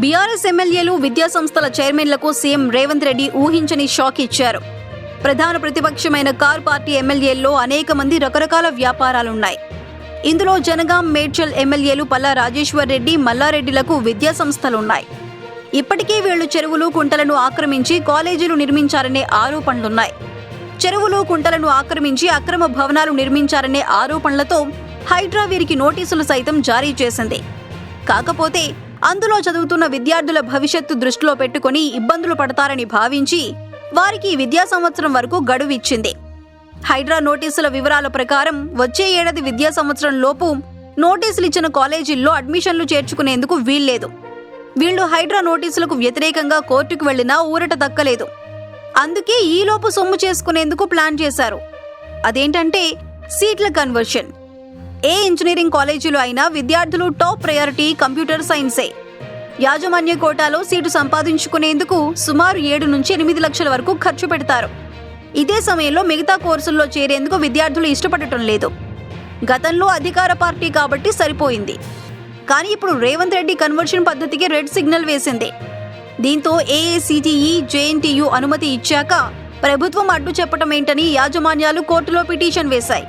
BRS ఎమ్మెల్యేలు విద్యా సంస్థల చైర్మన్లకు సీఎం రేవంత్ రెడ్డి ఊహించని షాక్ ఇచ్చారు. ప్రధాన ప్రతిపక్షమైన కార్ పార్టీ ఎమ్మెల్యేల్లో అనేక మంది రకరకాల వ్యాపారాలున్నాయి. ఇందులో జనగాం మేడ్చల్ ఎమ్మెల్యేలు పల్లా రాజేశ్వర్ రెడ్డి మల్లారెడ్డిలకు విద్యా సంస్థలున్నాయి ఇప్పటికే వీళ్ళు చెరువులు కుంటలను ఆక్రమించి కాలేజీలు నిర్మించారనే ఆరోపణలున్నాయి. చెరువులు కుంటలను ఆక్రమించి అక్రమ భవనాలు నిర్మించారనే ఆరోపణలతో హైడ్రా వీరికి నోటీసులు సైతం జారీ చేసింది. కాకపోతే అందులో చదువుతున్న విద్యార్థుల భవిష్యత్తు దృష్టిలో పెట్టుకుని ఇబ్బందులు పడతారని భావించి వారికి ఈ విద్యా సంవత్సరం వరకు గడువు ఇచ్చింది. హైడ్రా నోటీసుల వివరాల ప్రకారం వచ్చే ఏడాది విద్యా సంవత్సరం లోపు నోటీసులు ఇచ్చిన కాలేజీల్లో అడ్మిషన్లు చేర్చుకునేందుకు వీల్లేదు. వీళ్ళు హైడ్రా నోటీసులకు వ్యతిరేకంగా కోర్టుకు వెళ్ళినా ఊరట దక్కలేదు. అందుకే ఈలోపు సొమ్ము చేసుకునేందుకు ప్లాన్ చేశారు. అదేంటంటే సీట్ల కన్వర్షన్. ఏ ఇంజనీరింగ్ కాలేజీలో అయినా విద్యార్థులు టాప్ ప్రయారిటీ కంప్యూటర్ సైన్సే. యాజమాన్య కోటాలో సీటు సంపాదించుకునేందుకు సుమారు ఏడు నుంచి ఎనిమిది లక్షల వరకు ఖర్చు పెడతారు. ఇదే సమయంలో మిగతా కోర్సుల్లో చేరేందుకు విద్యార్థులు ఇష్టపడటం లేదు. గతంలో అధికార పార్టీ కాబట్టి సరిపోయింది. కానీ ఇప్పుడు రేవంత్ రెడ్డి కన్వర్షన్ పద్ధతికి రెడ్ సిగ్నల్ వేసింది. దీంతో ఏఏసీటీఈ జేఎన్టీయు అనుమతి ఇచ్చాక ప్రభుత్వం అడ్డు చెప్పటం ఏంటని యాజమాన్యాలు కోర్టులో పిటిషన్ వేశాయి.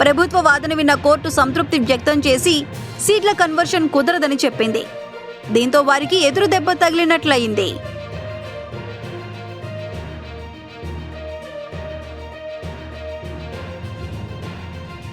ప్రభుత్వ వాదన విన్న కోర్టు సంతృప్తి వ్యక్తం చేసి సీట్ల కన్వర్షన్ కుదరదని చెప్పింది. దీంతో వారికి ఎదురు దెబ్బ తగిలినట్లయింది.